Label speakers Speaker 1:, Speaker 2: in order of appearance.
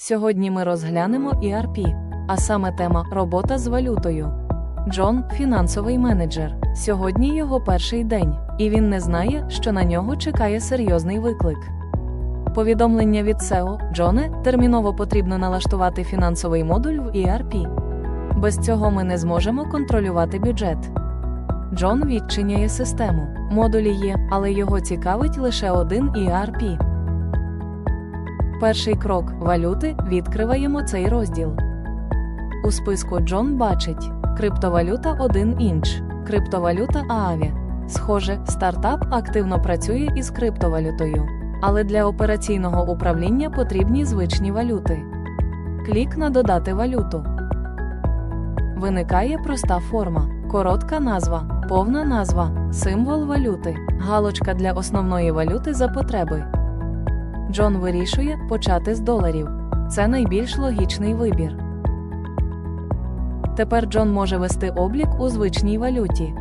Speaker 1: Сьогодні ми розглянемо ERP, а саме тема робота з валютою. Джон фінансовий менеджер. Сьогодні його перший день, і він не знає, що на нього чекає серйозний виклик. Повідомлення від SEO Джоне терміново потрібно налаштувати фінансовий модуль в ERP. Без цього ми не зможемо контролювати бюджет. Джон відчиняє систему. Модулі є, але його цікавить лише один ERP. Перший крок валюти відкриваємо цей розділ. У списку Джон бачить криптовалюта 1 інч, криптовалюта Ааві. Схоже, стартап активно працює із криптовалютою. Але для операційного управління потрібні звичні валюти. Клік на Додати валюту. Виникає проста форма, коротка назва, повна назва, символ валюти, галочка для основної валюти за потреби. Джон вирішує почати з доларів. Це найбільш логічний вибір. Тепер Джон може вести облік у звичній валюті.